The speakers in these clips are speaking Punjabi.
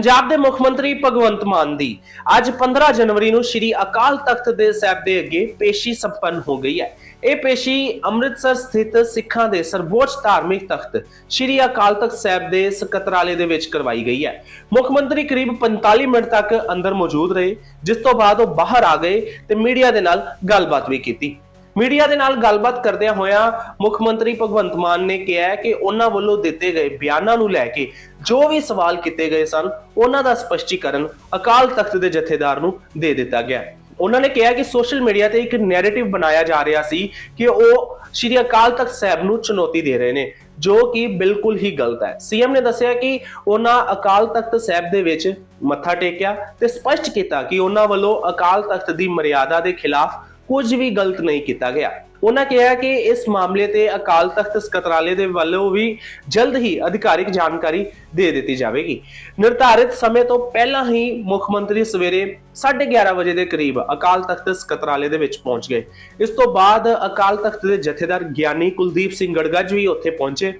ਪੰਜਾਬ ਦੇ ਮੁੱਖ ਮੰਤਰੀ ਭਗਵੰਤ ਮਾਨ ਦੀ ਅੱਜ 15 ਜਨਵਰੀ ਨੂੰ ਸ੍ਰੀ ਅਕਾਲ ਤਖਤ ਦੇ ਸਾਹਿਬ ਦੇ ਅੱਗੇ ਪੇਸ਼ੀ ਸੰਪੰਨ ਹੋ ਗਈ ਹੈ। ਇਹ ਪੇਸ਼ੀ ਅੰਮ੍ਰਿਤਸਰ ਸਥਿਤ ਸਿੱਖਾਂ ਦੇ ਸਰਵੋੱਚ ਧਾਰਮਿਕ ਤਖਤ ਸ੍ਰੀ ਅਕਾਲ ਤਖਤ ਸਾਹਿਬ ਦੇ ਸਕੱਤਰਾਲੇ ਦੇ ਵਿੱਚ ਕਰਵਾਈ ਗਈ ਹੈ। ਮੁੱਖ ਮੰਤਰੀ ਕਰੀਬ 45 ਮਿੰਟ ਤੱਕ ਅੰਦਰ ਮੌਜੂਦ ਰਹੇ, ਜਿਸ ਤੋਂ ਬਾਅਦ ਉਹ ਬਾਹਰ ਆ ਗਏ ਤੇ ਮੀਡੀਆ ਦੇ ਨਾਲ ਗੱਲਬਾਤ ਵੀ ਕੀਤੀ। ਮੀਡੀਆ ਦੇ ਨਾਲ ਗੱਲਬਾਤ ਕਰਦਿਆਂ ਹੋਇਆਂ ਮੁੱਖ ਮੰਤਰੀ ਭਗਵੰਤ ਮਾਨ ਨੇ ਕਿਹਾ ਕਿ ਉਹਨਾਂ ਵੱਲੋਂ ਦਿੱਤੇ ਗਏ ਬਿਆਨਾਂ ਨੂੰ ਲੈ ਕੇ ਜੋ ਵੀ ਸਵਾਲ ਕੀਤੇ ਗਏ ਸਨ, ਉਹਨਾਂ ਦਾ ਸਪਸ਼ਟੀਕਰਨ ਅਕਾਲ ਤਖਤ ਦੇ ਜਥੇਦਾਰ ਨੂੰ ਦੇ ਦਿੱਤਾ ਗਿਆ। ਉਹਨਾਂ ਨੇ ਕਿਹਾ ਕਿ ਸੋਸ਼ਲ ਮੀਡੀਆ ਤੇ ਇੱਕ ਨੈਰੇਟਿਵ ਬਣਾਇਆ ਜਾ ਰਿਹਾ ਸੀ ਕਿ ਉਹ ਸ਼੍ਰੀ ਅਕਾਲ ਤਖਤ ਸਾਹਿਬ ਨੂੰ ਚੁਣੌਤੀ ਦੇ ਰਹੇ ਨੇ, ਜੋ ਕਿ ਬਿਲਕੁਲ ਹੀ ਗਲਤ ਹੈ। ਸੀਐਮ ਨੇ ਦੱਸਿਆ ਕਿ ਉਹਨਾਂ ਅਕਾਲ ਤਖਤ ਸਾਹਿਬ ਦੇ ਵਿੱਚ ਮੱਥਾ ਟੇਕਿਆ ਤੇ ਸਪਸ਼ਟ ਕੀਤਾ ਕਿ ਉਹਨਾਂ ਵੱਲੋਂ ਅਕਾਲ ਤਖਤ ਦੀ ਮਰਿਆਦਾ ਦੇ ਖਿਲਾਫ ਕੁਝ ਵੀ ਗਲਤ ਨਹੀਂ ਕੀਤਾ ਗਿਆ। ਉਹਨਾਂ ਕਿਹਾ ਕਿ ਇਸ ਮਾਮਲੇ ਤੇ ਅਕਾਲ ਤਖਤ ਸਕੱਤਰਾਲੇ ਦੇ ਵੱਲੋਂ ਵੀ ਜਲਦ ਹੀ ਅਧਿਕਾਰਿਕ ਜਾਣਕਾਰੀ ਦੇ ਦਿੱਤੀ ਜਾਵੇਗੀ। ਨਿਰਧਾਰਿਤ ਸਮੇਂ ਤੋਂ ਪਹਿਲਾਂ ਹੀ ਮੁੱਖ ਮੰਤਰੀ ਸਵੇਰੇ 11:30 ਵਜੇ ਦੇ ਕਰੀਬ ਅਕਾਲ ਤਖਤ ਸਕੱਤਰਾਲੇ ਦੇ ਵਿੱਚ ਪਹੁੰਚ ਗਏ। ਇਸ ਤੋਂ ਬਾਅਦ ਅਕਾਲ ਤਖਤ ਦੇ ਜਥੇਦਾਰ ਗਿਆਨੀ ਕੁਲਦੀਪ ਸਿੰਘ ਗੜਗੱਜ ਵੀ ਉੱਥੇ ਪਹੁੰਚੇ।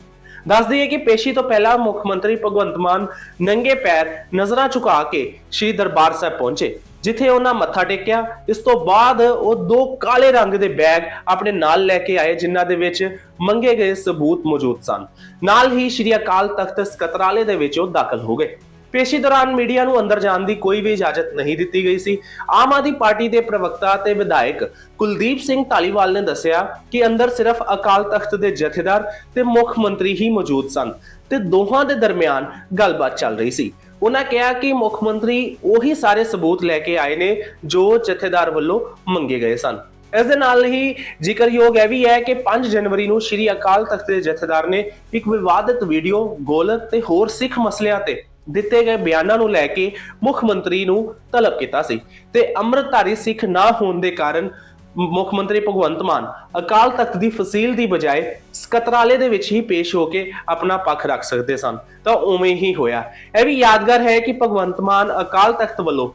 ਦੱਸ ਦਈਏ ਕਿ ਪੇਸ਼ੀ ਤੋਂ ਪਹਿਲਾਂ ਮੁੱਖ ਮੰਤਰੀ ਭਗਵੰਤ ਮਾਨ ਨੰਗੇ ਪੈਰ ਨਜ਼ਰਾਂ ਝੁਕਾ ਕੇ ਸ਼੍ਰੀ ਦਰਬਾਰ ਸਾਹਿਬ ਪਹੁੰਚੇ। ਜਿੱਥੇ ਉਹਨਾਂ ਮੱਥਾ ਟੇਕਿਆ, ਇਸ ਤੋਂ ਬਾਅਦ ਉਹ ਦੋ ਕਾਲੇ ਰੰਗ ਦੇ ਬੈਗ ਆਪਣੇ ਨਾਲ ਲੈ ਕੇ ਆਏ, ਜਿਨ੍ਹਾਂ ਦੇ ਵਿੱਚ ਮੰਗੇ ਗਏ ਸਬੂਤ ਮੌਜੂਦ ਸਨ। ਨਾਲ ਹੀ ਸ਼੍ਰੀ ਅਕਾਲ ਤਖਤ ਸਕੱਤਰਾਲੇ ਦੇ ਵਿੱਚ ਉਹ ਦਾਖਲ ਹੋ ਗਏ। ਪੇਸ਼ੀ ਦੌਰਾਨ ਮੀਡੀਆ ਨੂੰ ਅੰਦਰ ਜਾਣ ਦੀ ਕੋਈ ਵੀ ਇਜਾਜ਼ਤ ਨਹੀਂ ਦਿੱਤੀ ਗਈ ਸੀ। ਆਮ ਆਦਮੀ ਪਾਰਟੀ ਦੇ ਪ੍ਰਵਕਤਾ ਤੇ ਵਿਧਾਇਕ ਕੁਲਦੀਪ ਸਿੰਘ ਢਾਲੀਵਾਲ ਨੇ ਦੱਸਿਆ ਕਿ ਅੰਦਰ ਸਿਰਫ ਅਕਾਲ ਤਖਤ ਦੇ ਜਥੇਦਾਰ ਤੇ ਮੁੱਖ ਮੰਤਰੀ ਹੀ ਮੌਜੂਦ ਸਨ ਤੇ ਦੋਹਾਂ ਦੇ ਦਰਮਿਆਨ ਗੱਲਬਾਤ ਚੱਲ ਰਹੀ ਸੀ। ਉਹਨਾਂ ਕਿਹਾ ਕਿ ਮੁੱਖ ਮੰਤਰੀ ਉਹੀ ਸਾਰੇ ਸਬੂਤ ਲੈ ਕੇ ਆਏ ਨੇ ਜੋ ਜਥੇਦਾਰ ਵੱਲੋਂ ਮੰਗੇ ਗਏ ਸਨ। ਇਸ ਦੇ ਨਾਲ ਹੀ ਜ਼ਿਕਰਯੋਗ ਇਹ ਵੀ ਹੈ ਕਿ 5 ਜਨਵਰੀ ਨੂੰ ਸ੍ਰੀ ਅਕਾਲ ਤਖਤ ਦੇ ਜਥੇਦਾਰ ਨੇ ਇੱਕ ਵਿਵਾਦਿਤ ਵੀਡੀਓ ਗੋਲਕ ਤੇ ਹੋਰ ਸਿੱਖ ਮਸਲਿਆਂ ਤੇ ਦਿੱਤੇ ਗਏ ਬਿਆਨਾਂ ਨੂੰ ਲੈ ਕੇ ਮੁੱਖ ਮੰਤਰੀ ਨੂੰ ਤਲਬ ਕੀਤਾ ਸੀ ਤੇ ਅੰਮ੍ਰਿਤਧਾਰੀ ਸਿੱਖ ਨਾ ਹੋਣ ਦੇ ਕਾਰਨ ਮੁੱਖ ਮੰਤਰੀ ਭਗਵੰਤ ਮਾਨ ਅਕਾਲ ਤਖਤ ਦੀ ਫਸੀਲ ਦੀ ਬਜਾਏ ਸਕੱਤਰਾਲੇ ਦੇ ਵਿੱਚ ਹੀ ਪੇਸ਼ ਹੋ ਕੇ ਆਪਣਾ ਪੱਖ ਰੱਖ ਸਕਦੇ ਸਨ। ਤਾਂ ਉਵੇਂ ਹੀ ਹੋਇਆ। ਇਹ ਵੀ ਯਾਦਗਾਰ ਹੈ ਕਿ ਭਗਵੰਤ ਮਾਨ ਅਕਾਲ ਤਖਤ ਵੱਲੋਂ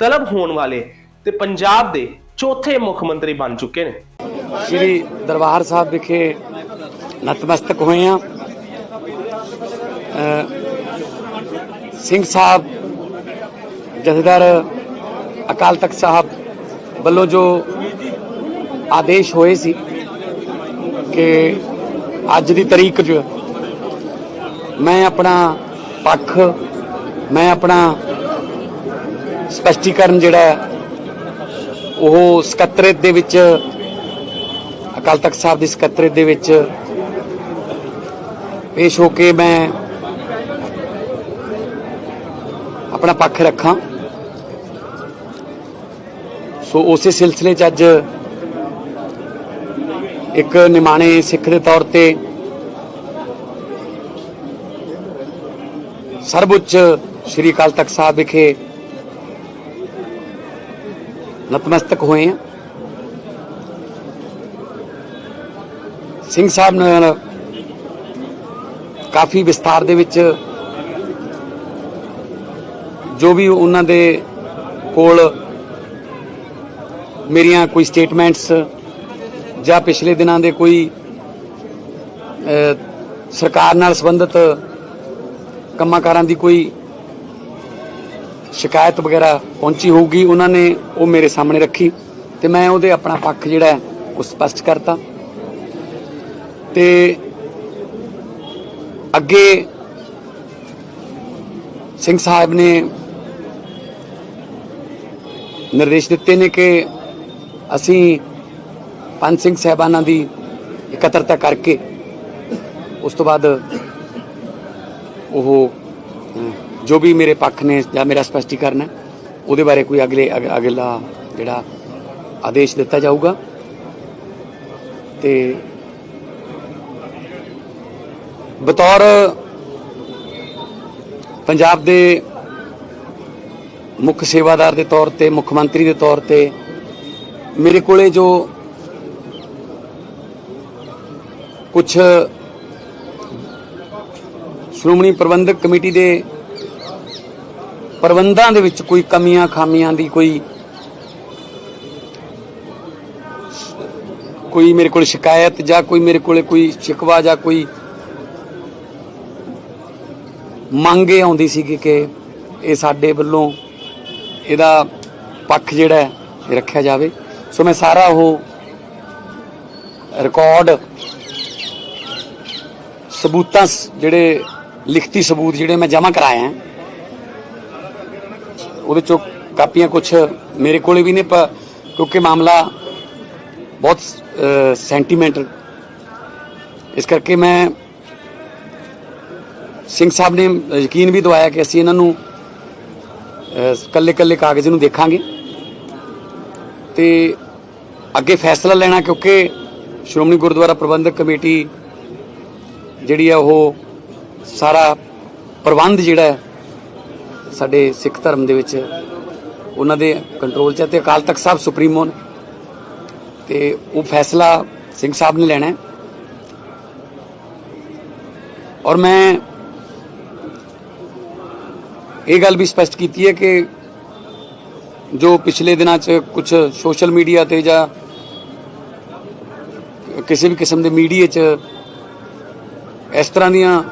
ਤਲਬ ਹੋਣ ਵਾਲੇ ਤੇ ਪੰਜਾਬ ਦੇ ਚੌਥੇ ਮੁੱਖ ਮੰਤਰੀ ਬਣ ਚੁੱਕੇ ਨੇ। ਸ੍ਰੀ ਦਰਬਾਰ ਸਾਹਿਬ ਵਿਖੇ ਨਤਮਸਤਕ ਹੋਏ ਆ ਸਿੰਘ ਸਾਹਿਬ ਜਥੇਦਾਰ ਅਕਾਲ ਤਖਤ ਸਾਹਿਬ ਵੱਲੋਂ ਜੋ ਆਦੇਸ਼ ਹੋਏ ਸੀ ਕਿ ਅੱਜ ਦੀ ਤਰੀਕ 'ਚ ਮੈਂ ਆਪਣਾ ਪੱਖ, ਮੈਂ ਆਪਣਾ ਸਪਸ਼ਟੀਕਰਨ ਜਿਹੜਾ ਉਹ ਸਕੱਤਰੇਤ ਦੇ ਵਿੱਚ, ਅਕਾਲ ਤਖਤ ਸਾਹਿਬ ਦੀ ਸਕੱਤਰੇਤ ਦੇ ਵਿੱਚ ਪੇਸ਼ ਹੋ ਕੇ ਮੈਂ ਆਪਣਾ ਪੱਖ ਰੱਖਾਂ। ਸੋ ਉਸੇ ਸਿਲਸਿਲੇ 'ਚ ਅੱਜ ਇੱਕ ਨਿਮਾਣੇ ਸਿੱਖ ਦੇ ਤੌਰ ਤੇ ਸਰਵਉੱਚ ਸ੍ਰੀ ਅਕਾਲ ਤਖਤ ਸਾਹਿਬ ਵਿਖੇ ਨਤਮਸਤਕ ਹੋਏ ਹਾਂ। ਸਿੰਘ ਸਾਹਿਬ ਨਾਲ ਕਾਫੀ ਵਿਸਤਾਰ ਦੇ ਵਿੱਚ ਜੋ ਵੀ ਉਹਨਾਂ ਦੇ ਕੋਲ ਮੇਰੀਆਂ ਕੋਈ ਸਟੇਟਮੈਂਟਸ ਜਾਂ ਪਿਛਲੇ ਦਿਨਾਂ ਦੇ ਕੋਈ ਸਰਕਾਰ ਨਾਲ ਸੰਬੰਧਿਤ ਕੰਮਾਂ-ਕਾਰਾਂ ਦੀ ਕੋਈ ਸ਼ਿਕਾਇਤ ਵਗੈਰਾ ਪਹੁੰਚੀ ਹੋਊਗੀ, ਉਹਨਾਂ ਨੇ ਉਹ ਮੇਰੇ ਸਾਹਮਣੇ ਰੱਖੀ ਤੇ ਮੈਂ ਉਹਦੇ ਆਪਣਾ ਪੱਖ ਜਿਹੜਾ ਹੈ, ਉਹ ਸਪਸ਼ਟ ਕਰਤਾ। ਤੇ ਅੱਗੇ ਸਿੰਘ ਸਾਹਿਬ ਨੇ ਨਿਰਦੇਸ਼ ਦਿੱਤੇ ਨੇ ਕਿ ਅਸੀਂ ਪੰਜ ਸਿੰਘ ਸਾਹਿਬਾਨਾਂ ਦੀ ਇਕੱਤਰਤਾ ਕਰਕੇ ਉਸ ਤੋਂ ਬਾਅਦ ਉਹ ਜੋ ਵੀ ਮੇਰੇ ਪੱਖ ਨੇ ਜਾਂ ਮੇਰਾ ਸਪਸ਼ਟੀਕਰਨ ਹੈ, ਉਹਦੇ ਬਾਰੇ ਕੋਈ ਅਗਲੇ, ਅਗ- ਅਗਲਾ ਜਿਹੜਾ ਆਦੇਸ਼ ਦਿੱਤਾ ਜਾਊਗਾ। ਤੇ ਬਤੌਰ ਪੰਜਾਬ ਦੇ ਮੁੱਖ ਸੇਵਾਦਾਰ ਦੇ ਤੌਰ ਤੇ, ਮੁੱਖ ਮੰਤਰੀ ਦੇ ਤੌਰ ਤੇ, ਮੇਰੇ ਕੋਲੇ ਜੋ ਕੁਝ ਸ਼੍ਰੋਮਣੀ ਪ੍ਰਬੰਧਕ ਕਮੇਟੀ ਦੇ ਪ੍ਰਬੰਧਾਂ ਦੇ ਵਿੱਚ ਕੋਈ ਕਮੀਆਂ, ਖਾਮੀਆਂ ਦੀ ਕੋਈ ਕੋਈ ਮੇਰੇ ਕੋਲ ਸ਼ਿਕਾਇਤ ਜਾਂ ਕੋਈ ਮੇਰੇ ਕੋਲੇ ਕੋਈ ਸ਼ਿਕਵਾ ਜਾਂ ਕੋਈ ਮੰਗ ਇਹ ਆਉਂਦੀ ਸੀ ਕਿ ਇਹ ਸਾਡੇ ਵੱਲੋਂ ਇਹਦਾ ਪੱਖ ਜਿਹੜਾ ਰੱਖਿਆ ਜਾਵੇ। ਸੋ ਮੈਂ ਸਾਰਾ ਉਹ ਰਿਕਾਰਡ ਸਬੂਤਾਂ ਜਿਹੜੇ ਲਿਖਤੀ ਸਬੂਤ ਜਿਹੜੇ ਮੈਂ ਜਮ੍ਹਾਂ ਕਰਾਏ ਹੈ ਉਹਦੇ ਚੋਂ ਕਾਪੀਆਂ ਕੁਝ ਮੇਰੇ ਕੋਲੇ ਵੀ ਨੇ, ਪ- ਕਿਉਂਕਿ ਮਾਮਲਾ ਬਹੁਤ ਸੈਂਟੀਮੈਂਟਲ ਇਸ ਕਰਕੇ ਮੈਂ ਸਿੰਘ ਸਾਹਿਬ ਨੇ ਯਕੀਨ ਵੀ ਦਵਾਇਆ ਕਿ ਅਸੀਂ ਇਹਨਾਂ ਨੂੰ ਕੱਲੇ ਕੱਲੇ ਕਾਗਜ਼ ਨੂੰ ਦੇਖਾਂਗੇ ਤੇ ਅੱਗੇ ਫੈਸਲਾ ਲੈਣਾ, ਕਿਉਂਕਿ ਸ਼੍ਰੋਮਣੀ ਗੁਰਦੁਆਰਾ ਪ੍ਰਬੰਧਕ ਕਮੇਟੀ ਜਿਹੜੀ ਆ ਉਹ ਸਾਰਾ ਪ੍ਰਬੰਧ ਜਿਹੜਾ ਸਾਡੇ ਸਿੱਖ ਧਰਮ ਦੇ ਵਿੱਚ ਉਹਨਾਂ ਦੇ ਕੰਟਰੋਲ 'ਚ ਹੈ ਤੇ ਅਕਾਲ ਤਖਤ ਸਾਹਿਬ ਸੁਪਰੀਮੋ ਨੇ। ਤੇ ਉਹ ਫੈਸਲਾ ਸਿੰਘ ਸਾਹਿਬ ਨੇ ਲੈਣਾ ਹੈ। ਔਰ ਮੈਂ ਇਹ ਗੱਲ ਵੀ ਸਪਸ਼ਟ ਕੀਤੀ ਹੈ ਕਿ ਜੋ ਪਿਛਲੇ ਦਿਨਾਂ 'ਚ ਕੁਝ ਸੋਸ਼ਲ ਮੀਡੀਆ ਤੇ ਜਾਂ ਕਿਸੇ ਵੀ ਕਿਸਮ ਦੇ ਮੀਡੀਆ 'ਚ ਇਸ ਤਰ੍ਹਾਂ ਦੀਆਂ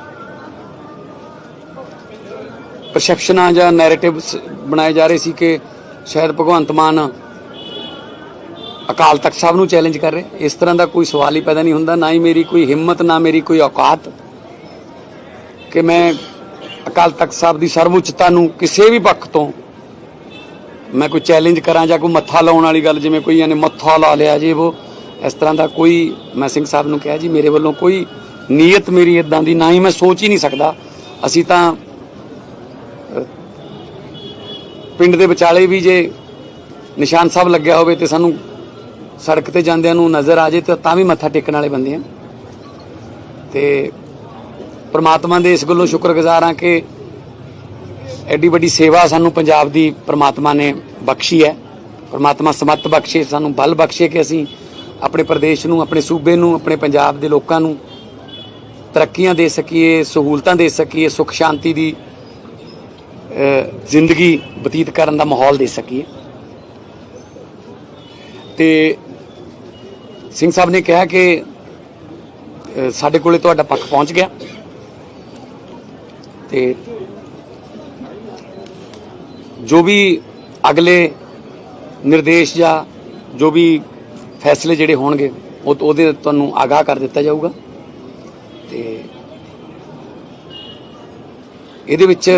ਪਰਸੈਪਸ਼ਨਾਂ ਜਾਂ ਨੈਰੇਟਿਵਸ ਬਣਾਏ ਜਾ ਰਹੇ ਸੀ ਕਿ ਸ਼ਾਇਦ ਭਗਵੰਤ ਮਾਨ ਅਕਾਲ ਤਖਤ ਸਾਹਿਬ ਨੂੰ ਚੈਲੰਜ ਕਰ ਰਹੇ। ਇਸ ਤਰ੍ਹਾਂ ਦਾ ਕੋਈ ਸਵਾਲ ਹੀ ਪੈਦਾ ਨਹੀਂ ਹੁੰਦਾ, ਨਾ ਹੀ ਮੇਰੀ ਕੋਈ ਹਿੰਮਤ, ਨਾ ਮੇਰੀ ਕੋਈ ਔਕਾਤ ਕਿ ਮੈਂ ਅਕਾਲ ਤਖਤ ਸਾਹਿਬ ਦੀ ਸਰਵਉੱਚਤਾ ਨੂੰ ਕਿਸੇ ਵੀ ਪੱਖ ਤੋਂ ਮੈਂ ਕੋਈ ਚੈਲੰਜ ਕਰਾਂ ਜਾਂ ਕੋਈ ਮੱਥਾ ਲਾਉਣ ਵਾਲੀ ਗੱਲ, ਜਿਵੇਂ ਕੋਈ ਇਹਨੇ ਮੱਥਾ ਲਾ ਲਿਆ ਜੇ, ਉਹ ਇਸ ਤਰ੍ਹਾਂ ਦਾ ਕੋਈ, ਮੈਂ ਸਿੰਘ ਸਾਹਿਬ ਨੂੰ ਕਿਹਾ ਜੀ, ਮੇਰੇ ਵੱਲੋਂ ਕੋਈ ਨੀਅਤ ਮੇਰੀ ਇਦਾਂ ਦੀ, ਨਾ ਹੀ ਮੈਂ ਸੋਚ ਹੀ ਨਹੀਂ ਸਕਦਾ। ਅਸੀਂ ਤਾਂ ਪਿੰਡ ਦੇ ਵਿਚਾਲੇ ਵੀ ਜੇ ਨਿਸ਼ਾਨ ਸਾਹਿਬ ਲੱਗਿਆ ਹੋਵੇ ਤੇ ਸਾਨੂੰ ਸੜਕ ਤੇ ਜਾਂਦਿਆਂ ਨੂੰ ਨਜ਼ਰ ਆ ਜੇ ਤਾਂ ਤਾਂ ਵੀ ਮੱਥਾ ਟੇਕਣ ਵਾਲੇ ਬੰਦੇ ਆ। ਤੇ ਪ੍ਰਮਾਤਮਾ ਦੇ ਇਸ ਗੱਲੋਂ ਸ਼ੁਕਰਗੁਜ਼ਾਰ ਹਾਂ ਕਿ ਐਡੀ ਵੱਡੀ ਸੇਵਾ ਸਾਨੂੰ ਪੰਜਾਬ ਦੀ ਪ੍ਰਮਾਤਮਾ ਨੇ ਬਖਸ਼ੀ ਹੈ। ਪ੍ਰਮਾਤਮਾ ਸਮੱਤ ਬਖਸ਼ੇ, ਸਾਨੂੰ ਬਲ ਬਖਸ਼ੇ ਕਿ ਅਸੀਂ ਆਪਣੇ ਪ੍ਰਦੇਸ਼ ਨੂੰ, ਆਪਣੇ ਸੂਬੇ ਨੂੰ, ਆਪਣੇ ਪੰਜਾਬ ਦੇ ਲੋਕਾਂ ਨੂੰ ਤਰੱਕੀਆਂ ਦੇ ਸਕੀਏ, ਸਹੂਲਤਾਂ ਦੇ ਸਕੀਏ, ਸੁਖ ਸ਼ਾਂਤੀ ਦੀ ਜ਼ਿੰਦਗੀ ਬਤੀਤ ਕਰਨ ਦਾ ਮਾਹੌਲ ਦੇ ਸਕੀਏ। ਤੇ ਸਿੰਘ ਸਾਹਿਬ ਨੇ ਕਿਹਾ ਕਿ ਸਾਡੇ ਕੋਲੇ ਤੁਹਾਡਾ ਪੱਖ ਪਹੁੰਚ ਗਿਆ। ਤੇ ਜੋ ਵੀ ਅਗਲੇ ਨਿਰਦੇਸ਼ ਜਾਂ ਜੋ ਵੀ ਫੈਸਲੇ ਜਿਹੜੇ ਹੋਣਗੇ, ਉਹ ਉਹਦੇ ਤੁਹਾਨੂੰ ਆਗਾਹ ਕਰ ਦਿੱਤਾ ਜਾਊਗਾ। ਤੇ ਇਹਦੇ ਵਿੱਚ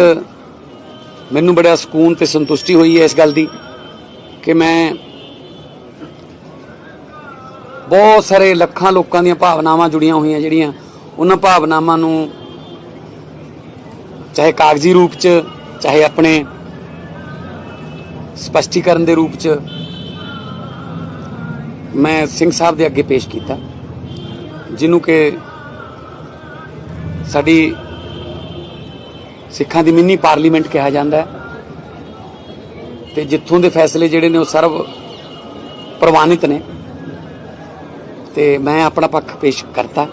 ਮੈਨੂੰ ਬੜਾ ਸਕੂਨ ਤੇ ਸੰਤੁਸ਼ਟੀ ਹੋਈ ਹੈ ਇਸ ਗੱਲ ਦੀ ਕਿ ਮੈਂ ਬਹੁਤ ਸਾਰੇ ਲੱਖਾਂ ਲੋਕਾਂ ਦੀਆਂ ਭਾਵਨਾਵਾਂ ਜੁੜੀਆਂ ਹੋਈਆਂ ਜਿਹੜੀਆਂ ਉਹਨਾਂ ਭਾਵਨਾਵਾਂ ਨੂੰ ਚਾਹੇ ਕਾਗਜ਼ੀ ਰੂਪ 'ਚ, ਚਾਹੇ ਆਪਣੇ ਸਪਸ਼ਟੀਕਰਨ ਦੇ ਰੂਪ 'ਚ ਮੈਂ ਸਿੰਘ ਸਾਹਿਬ ਦੇ ਅੱਗੇ ਪੇਸ਼ ਕੀਤਾ, ਜਿਹਨੂੰ ਕਿ ਸਾਡੀ ਸਿੱਖਾਂ ਦੀ ਮਿੰਨੀ ਪਾਰਲੀਮੈਂਟ ਕਿਹਾ ਜਾਂਦਾ ਹੈ। ਤੇ ਜਿੱਥੋਂ ਦੇ ਫੈਸਲੇ ਜਿਹੜੇ ਨੇ ਉਹ ਸਰਵ ਪ੍ਰਵਾਨਿਤ ਨੇ। ਤੇ ਮੈਂ ਆਪਣਾ ਪੱਖ ਪੇਸ਼ ਕਰਤਾ।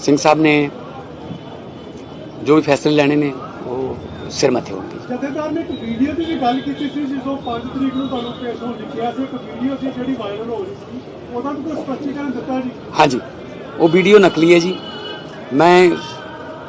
ਸਿੰਘ ਸਾਹਿਬ ਨੇ ਜੋ ਵੀ ਫੈਸਲੇ ਲੈਣੇ ਨੇ ਉਹ ਸਿਰ ਮੱਥੇ ਹੋਣਗੇ। ਜਥੇਦਾਰ ਨੇ ਇੱਕ ਵੀਡੀਓ ਦੀ ਵੀ ਗੱਲ ਕੀਤੀ ਸੀ ਜਦੋਂ 5 ਤਰੀਕ ਨੂੰ ਤੁਹਾਨੂੰ ਭੇਜੋਂ ਲਿਖਿਆ ਸੀ। ਇੱਕ ਵੀਡੀਓ ਸੀ ਜਿਹੜੀ ਵਾਇਰਲ ਹੋ ਰਹੀ ਸੀ। ਉਹਦਾ ਵੀ ਕੋਈ ਸਪਸ਼ਟੀਕਰਨ ਦਿੱਤਾ ਜੀ? ਹਾਂਜੀ। ਉਹ ਵੀਡੀਓ ਨਕਲੀ ਹੈ ਜੀ। ਮੈਂ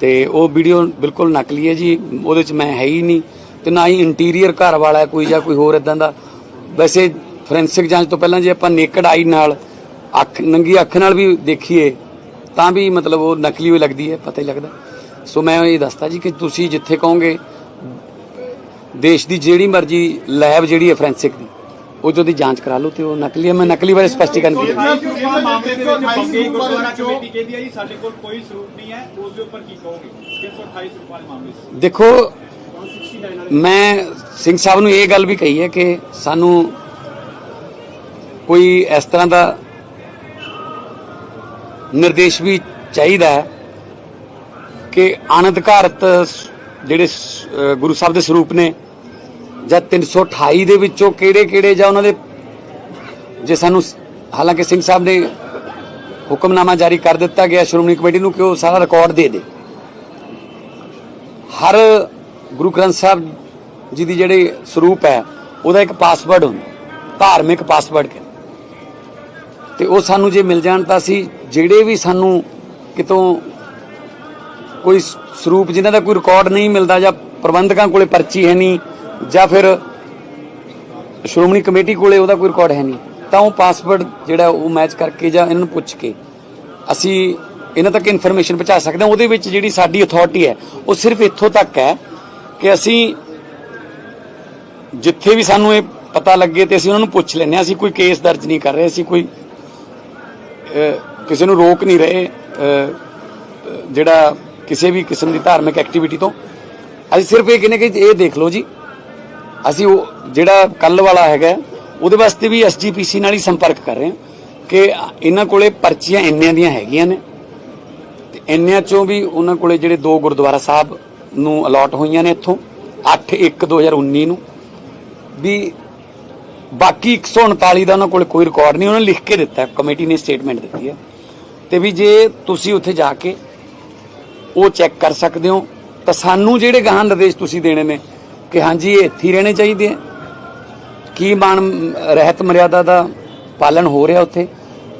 ਤੇ ਉਹ ਵੀਡੀਓ ਬਿਲਕੁਲ ਨਕਲੀ ਹੈ ਜੀ, ਉਹਦੇ ਚ ਮੈਂ ਹੈ ਹੀ ਨਹੀਂ ਤੇ ਨਾ ਹੀ ਇੰਟੀਰੀਅਰ ਘਰ ਵਾਲਾ ਹੈ ਕੋਈ ਜਾਂ ਕੋਈ ਹੋਰ ਇਦਾਂ ਦਾ। ਵੈਸੇ ਫੋਰੈਂਸਿਕ ਜਾਂਚ ਤੋਂ ਪਹਿਲਾਂ ਜੇ ਆਪਾਂ ਨੇਕਡ ਆਈ ਨਾਲ ਅੱਖ, ਨੰਗੀ ਅੱਖ ਨਾਲ ਵੀ ਦੇਖੀਏ, ਤਾਂ ਵੀ ਮਤਲਬ ਉਹ ਨਕਲੀ ਹੋਈ ਲੱਗਦੀ ਹੈ, ਪਤਾ ਹੀ ਲੱਗਦਾ। ਸੋ ਮੈਂ ਇਹ ਦੱਸਦਾ ਜੀ ਕਿ ਤੁਸੀਂ ਜਿੱਥੇ ਕਹੋਗੇ, ਦੇਸ਼ ਦੀ ਜਿਹੜੀ ਮਰਜ਼ੀ ਲੈਬ ਜਿਹੜੀ ਹੈ ਫੋਰੈਂਸਿਕ ਦੀ ਉਹ 'ਚ ਉਹਦੀ ਜਾਂਚ ਕਰਾ ਲਓ ਤੇ ਉਹ ਨਕਲੀ ਹੈ। ਮੈਂ ਨਕਲੀ ਬਾਰੇ ਸਪਸ਼ਟੀਕਰਨ ਕੀਤਾ ਮਾਮਲੇ ਦੇ ਵਿੱਚ ਬੰਗੇ ਗੁਰਦੁਆਰਾ ਕਮੇਟੀ ਕਹਿੰਦੀ ਹੈ ਜੀ ਸਾਡੇ ਕੋਲ ਕੋਈ ਸਰੂਪ ਨਹੀਂ ਹੈ ਉਸ ਦੇ ਉੱਪਰ ਕੀ ਕਹੋਗੇ? 328 ਸਰੂਪਾਂ ਦੇ ਮਾਮਲੇ ਦੇਖੋ ਮੈਂ ਸਿੰਘ ਸਾਹਿਬ ਨੂੰ ਇਹ ਗੱਲ ਵੀ ਕਹੀ ਹੈ ਕਿ ਸਾਨੂੰ ਕੋਈ ਇਸ ਤਰ੍ਹਾਂ ਦਾ ਨਿਰਦੇਸ਼ ਵੀ ਚਾਹੀਦਾ ਹੈ ਕਿ ਅਨਧਿਕਾਰਤ ਜਿਹੜੇ ਗੁਰੂ ਸਾਹਿਬ ਦੇ ਸਰੂਪ ਨੇ ਜਾਂ 328 ਦੇ ਵਿੱਚੋਂ ਕਿਹੜੇ ਕਿਹੜੇ ਜਾਂ ਉਹਨਾਂ ਦੇ ਜੇ ਸਾਨੂੰ ਹਾਲਾਂਕਿ ਸਿੰਘ ਸਾਹਿਬ ਨੇ ਹੁਕਮਨਾਮਾ ਜਾਰੀ ਕਰ ਦਿੱਤਾ ਗਿਆ ਸ਼੍ਰੋਮਣੀ ਕਮੇਟੀ ਨੂੰ ਕਿ ਉਹ ਸਾਰਾ ਰਿਕਾਰਡ ਦੇ ਦੇ। ਹਰ ਗੁਰੂ ਗ੍ਰੰਥ ਸਾਹਿਬ ਜੀ ਦੀ ਜਿਹੜੇ ਸਰੂਪ ਹੈ, ਉਹਦਾ ਇੱਕ ਪਾਸਵਰਡ ਹੁੰਦਾ, ਧਾਰਮਿਕ ਪਾਸਵਰਡ ਕਹਿੰਦੇ। ਤੇ ਉਹ ਸਾਨੂੰ ਜੇ ਮਿਲ ਜਾਣ ਤਾਂ ਅਸੀਂ ਜਿਹੜੇ ਵੀ ਸਾਨੂੰ ਕਿਤੋਂ ਕੋਈ ਸਰੂਪ ਜਿਨ੍ਹਾਂ ਦਾ ਕੋਈ ਰਿਕਾਰਡ ਨਹੀਂ ਮਿਲਦਾ ਜਾਂ ਪ੍ਰਬੰਧਕਾਂ ਕੋਲੇ ਪਰਚੀ ਹੈ ਨਹੀਂ ਜਾਂ ਫਿਰ ਸ਼੍ਰੋਮਣੀ ਕਮੇਟੀ ਕੋਲੇ ਉਹਦਾ ਕੋਈ ਰਿਕਾਰਡ ਹੈ ਨਹੀਂ, ਤਾਂ ਉਹ ਪਾਸਵਰਡ ਜਿਹੜਾ ਉਹ ਮੈਚ ਕਰਕੇ ਜਾਂ ਇਹਨਾਂ ਨੂੰ ਪੁੱਛ ਕੇ ਅਸੀਂ ਇਹਨਾਂ ਤੱਕ ਇਨਫੋਰਮੇਸ਼ਨ ਪਹੁੰਚਾ ਸਕਦੇ ਹਾਂ। ਉਹਦੇ ਵਿੱਚ ਜਿਹੜੀ ਸਾਡੀ ਅਥਾਰਟੀ ਹੈ, ਉਹ ਸਿਰਫ ਇੱਥੋਂ ਤੱਕ ਹੈ ਕਿ ਅਸੀਂ ਜਿੱਥੇ ਵੀ ਸਾਨੂੰ ਇਹ ਪਤਾ ਲੱਗੇ ਤੇ ਅਸੀਂ ਉਹਨਾਂ ਨੂੰ ਪੁੱਛ ਲੈਂਦੇ ਹਾਂ। ਅਸੀਂ ਕੋਈ ਕੇਸ ਦਰਜ ਨਹੀਂ ਕਰ ਰਹੇ, ਅਸੀਂ ਕੋਈ ਕਿਸੇ ਨੂੰ ਰੋਕ ਨਹੀਂ ਰਹੇ ਜਿਹੜਾ ਕਿਸੇ ਵੀ ਕਿਸਮ ਦੀ ਧਾਰਮਿਕ ਐਕਟੀਵਿਟੀ ਤੋਂ। ਅਸੀਂ ਸਿਰਫ ਇਹ ਕਹਿੰਦੇ ਕਿ ਇਹ ਦੇਖ ਲਓ ਜੀ। ਅਸੀਂ ਉਹ ਜਿਹੜਾ ਕੱਲ ਵਾਲਾ ਹੈਗਾ, ਉਹਦੇ ਵਾਸਤੇ ਵੀ ਐਸਜੀਪੀਸੀ ਨਾਲ ਹੀ ਸੰਪਰਕ ਕਰ ਰਹੇ ਹਾਂ ਕਿ ਇਹਨਾਂ ਕੋਲੇ ਪਰਚੀਆਂ ਇੰਨਿਆਂ ਦੀਆਂ ਹੈਗੀਆਂ ਨੇ। ਤੇ ਇੰਨਿਆਂ ਚੋਂ ਵੀ ਉਹਨਾਂ ਕੋਲੇ ਜਿਹੜੇ ਦੋ ਗੁਰਦੁਆਰਾ ਸਾਹਿਬ ਨੂੰ ਅਲਾਟ ਹੋਈਆਂ ਨੇ ਇੱਥੋਂ 8 1 2019 ਨੂੰ। ਵੀ ਬਾਕੀ 139 ਦਾ ਉਹਨਾਂ ਕੋਲ ਕੋਈ ਰਿਕਾਰਡ ਨਹੀਂ, ਉਹਨਾਂ ਨੇ ਲਿਖ ਕੇ ਦਿੱਤਾ, ਕਮੇਟੀ ਨੇ ਸਟੇਟਮੈਂਟ ਦਿੱਤੀ ਹੈ। ਤੇ ਵੀ ਜੇ ਤੁਸੀਂ ਉੱਥੇ ਜਾ ਕੇ ਉਹ ਚੈੱਕ ਕਰ ਸਕਦੇ ਹੋ, ਤਾਂ ਸਾਨੂੰ ਜਿਹੜੇ ਗਾਹਾਂ ਨਿਰਦੇਸ਼ ਤੁਸੀਂ ਦੇਣੇ ਨੇ ਕਿ ਹਾਂਜੀ, ਇਹ ਇੱਥੇ ਹੀ ਰਹਿਣੇ ਚਾਹੀਦੇ ਆ। ਕੀ ਮਾਨ ਰਹਿਤ ਮਰਿਆਦਾ ਦਾ ਪਾਲਣ ਹੋ ਰਿਹਾ ਉੱਥੇ?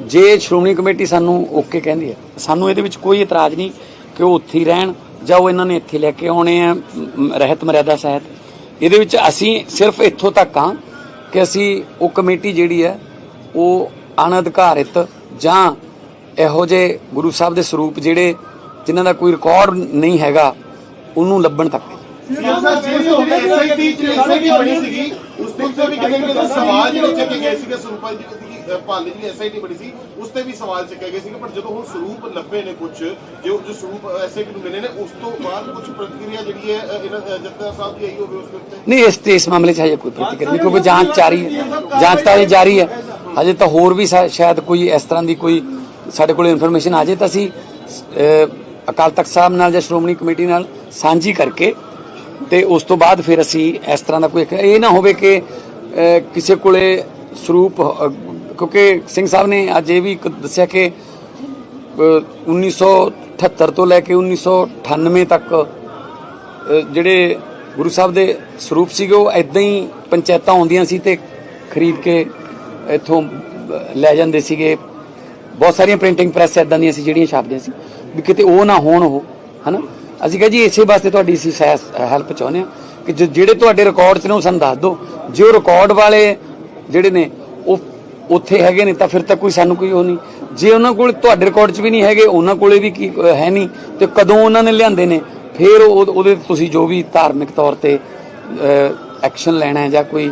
ਜੇ ਸ਼੍ਰੋਮਣੀ ਕਮੇਟੀ ਸਾਨੂੰ ਓਕੇ ਕਹਿੰਦੀ ਹੈ, ਸਾਨੂੰ ਇਹਦੇ ਵਿੱਚ ਕੋਈ ਇਤਰਾਜ਼ ਨਹੀਂ ਕਿ ਉਹ ਉੱਥੇ ਹੀ ਰਹਿਣ ਜਾਂ ਉਹ ਇਹਨਾਂ ਨੇ ਇੱਥੇ ਲੈ ਕੇ ਆਉਣੇ ਆ ਰਹਿਤ ਮਰਿਆਦਾ ਸਹਿਤ। ਇਹਦੇ ਵਿੱਚ ਅਸੀਂ ਸਿਰਫ ਇੱਥੋਂ ਤੱਕ ਹਾਂ ਕਿ ਅਸੀਂ ਉਹ ਕਮੇਟੀ ਜਿਹੜੀ ਹੈ, ਉਹ ਅਣਅਧਿਕਾਰਿਤ ਜਾਂ ਇਹੋ ਜਿਹੇ ਗੁਰੂ ਸਾਹਿਬ ਦੇ ਸਰੂਪ ਜਿਹੜੇ ਜਿਨ੍ਹਾਂ ਦਾ ਕੋਈ ਰਿਕਾਰਡ ਨਹੀਂ ਹੈਗਾ, ਉਹਨੂੰ ਲੱਭਣ ਤੱਕ ਸਾਹਿਬ ਜਿਹੜੀ ਐਸਆਈਟੀ ਚ ਐਸਆਈਟੀ ਬਣੀ ਸੀਗੀ। ਉਸ ਤੇ ਵੀ ਕਹਿੰਦੇ ਕਿ ਸਵਾਲ ਜਿਹੜੇ ਚੱਕੇ ਗਏ ਸੀਗੇ ਸਰੂਪਾਂ ਦੀ ਦੀ ਭਾਲੇ ਦੀ ਐਸਆਈਟੀ ਬਣੀ ਸੀ ਉਸ ਤੇ ਵੀ ਸਵਾਲ ਚੱਕੇ ਗਏ ਸੀਗੇ ਪਰ ਜਦੋਂ ਹੁਣ ਸਰੂਪ ਲੱਭੇ ਨੇ ਕੁਝ ਜੋ ਜੋ ਸਰੂਪ ਐਸਆਈਟੀ ਨੂੰ ਮਿਲੇ ਨੇ ਉਸ ਤੋਂ ਬਾਅਦ ਕੁਝ ਪ੍ਰਤੀਕਿਰਿਆ ਜਿਹੜੀ ਹੈ ਅ, ਇਹਨਾਂ ਅ, ਜੱਟਾ ਸਾਹਿਬ ਦੀ ਆਈ ਹੋਵੇ ਉਸ ਦੇ ਉੱਤੇ? ਨਹੀਂ ਇਸ ਤੇ ਇਸ ਮਾਮਲੇ 'ਚ ਹਜੇ ਕੋਈ ਪ੍ਰਤੀਕਿਰਿਆ ਨਹੀਂ ਕਿਉਂਕਿ ਜਾਂਚ ਜਾਰੀ ਹੈ। ਜਾਂਚ ਤਾਂ ਹਜੇ ਜਾਰੀ ਹੈ। ਹਜੇ ਤਾਂ ਹੋਰ ਵੀ ਸ਼ਾਇਦ ਕੋਈ ਇਸ ਤਰ੍ਹਾਂ ਦੀ ਕੋਈ ਸਾਡੇ ਕੋਲ ਇਨਫੋਰਮੇਸ਼ਨ ਆ ਜਾਏ ਤਾਂ ਅਸੀਂ ਅਕਾਲ ਤਖਤ ਸਾਹਿਬ ਨਾਲ ਜਾਂ ਸ਼੍ਰੋਮਣੀ ਕਮੇਟੀ ਨਾਲ ਸਾਂਝੀ ਕਰਕੇ ਤੇ ਉਸ ਤੋਂ ਬਾਅਦ ਫਿਰ ਅਸੀਂ ਇਸ ਤਰ੍ਹਾਂ ਦਾ ਕੋਈ ਇਹ ਨਾ ਹੋਵੇ ਕਿ ਕਿਸੇ ਕੋਲੇ ਸਰੂਪ ਕਿਉਂਕਿ ਸਿੰਘ ਸਾਹਿਬ ਨੇ ਅੱਜ ਇਹ ਵੀ ਇੱਕ ਦੱਸਿਆ ਕਿ ਅਹ, 1978 ਤੋਂ ਲੈ ਕੇ 1998 ਤੱਕ ਜਿਹੜੇ ਗੁਰੂ ਸਾਹਿਬ ਦੇ ਸਰੂਪ ਸੀਗੇ ਉਹ ਐਦਾਂ ਹੀ ਪੰਚਾਇਤਾਂ ਆਉਂਦੀਆਂ ਸੀ ਤੇ ਖਰੀਦ ਕੇ ਇੱਥੋਂ ਲੈ ਜਾਂਦੇ ਸੀਗੇ। ਬਹੁਤ ਸਾਰੀਆਂ ਪ੍ਰਿੰਟਿੰਗ ਪ੍ਰੈਸ ਐਦਾਂ ਦੀਆਂ ਸੀ ਜਿਹੜੀਆਂ ਛਾਪਦੀਆਂ ਸੀ ਵੀ ਕਿਤੇ ਉਹ ਨਾ ਹੋਣ ਉਹ ਹਨਾ? ਅਸੀਂ ਕਹਾਂ ਜੀ, ਇਸੇ ਵਾਸਤੇ ਤੁਹਾਡੀ ਅਸੀਂ ਹੈਲਪ ਚਾਹੁੰਦੇ ਹਾਂ ਕਿ ਜਿਹੜੇ ਤੁਹਾਡੇ ਰਿਕਾਰਡ 'ਚ ਨੇ ਉਹ ਸਾਨੂੰ ਦੱਸ ਦਿਓ। ਜੇ ਉਹ ਰਿਕਾਰਡ ਵਾਲੇ ਜਿਹੜੇ ਨੇ, ਉਹ ਉੱਥੇ ਹੈਗੇ ਨੇ, ਤਾਂ ਫਿਰ ਤਾਂ ਕੋਈ ਸਾਨੂੰ ਕੋਈ ਉਹ ਨਹੀਂ। ਜੇ ਉਹਨਾਂ ਕੋਲ ਤੁਹਾਡੇ ਰਿਕਾਰਡ 'ਚ ਵੀ ਨਹੀਂ ਹੈਗੇ, ਉਹਨਾਂ ਕੋਲੇ ਵੀ ਕੀ ਹੈ ਨਹੀਂ, ਤੇ ਕਦੋਂ ਉਹਨਾਂ ਨੇ ਲਿਆਂਦੇ ਨੇ, ਫਿਰ ਉਹ- ਉਹਦੇ ਤੁਸੀਂ ਜੋ ਵੀ ਧਾਰਮਿਕ ਤੌਰ ਤੇ ਐਕਸ਼ਨ ਲੈਣਾ ਹੈ ਜਾਂ ਕੋਈ